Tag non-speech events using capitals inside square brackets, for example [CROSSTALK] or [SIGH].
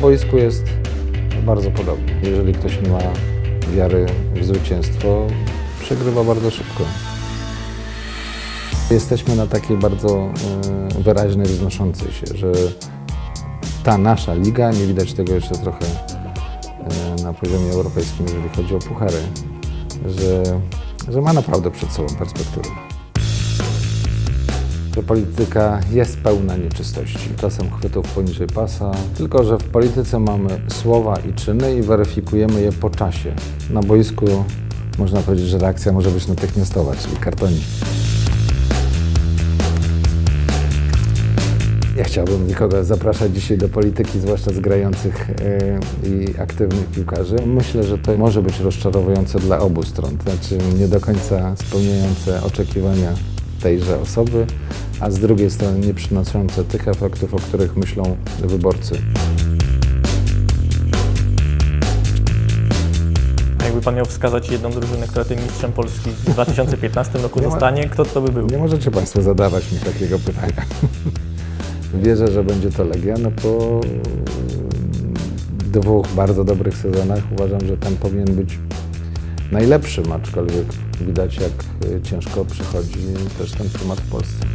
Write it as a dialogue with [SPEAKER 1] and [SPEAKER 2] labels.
[SPEAKER 1] boisku jest bardzo podobnie. Jeżeli ktoś nie ma wiary w zwycięstwo, przegrywa bardzo szybko. Jesteśmy na takiej bardzo y, wyraźnej wznoszącej się, że ta nasza liga, nie widać tego jeszcze trochę y, na poziomie europejskim, jeżeli chodzi o puchary, że, że ma naprawdę przed sobą perspektywę. Że polityka jest pełna nieczystości, czasem chwytów poniżej pasa, tylko że w polityce mamy słowa i czyny i weryfikujemy je po czasie. Na boisku można powiedzieć, że reakcja może być natychmiastowa, czyli kartonik. Nie chciałbym nikogo zapraszać dzisiaj do polityki, zwłaszcza z grających e, i aktywnych piłkarzy. Myślę, że to może być rozczarowujące dla obu stron, to znaczy nie do końca spełniające oczekiwania tejże osoby, a z drugiej strony nie przynoszące tych efektów, o których myślą wyborcy.
[SPEAKER 2] Jakby Pan miał wskazać jedną drużynę, która tym mistrzem Polski w 2015 roku
[SPEAKER 1] ma-
[SPEAKER 2] zostanie, kto to by był?
[SPEAKER 1] Nie możecie Państwo zadawać mi takiego pytania. [LAUGHS] Wierzę, że będzie to Legia, no po dwóch bardzo dobrych sezonach uważam, że ten powinien być najlepszym, aczkolwiek widać jak ciężko przychodzi też ten klimat w Polsce.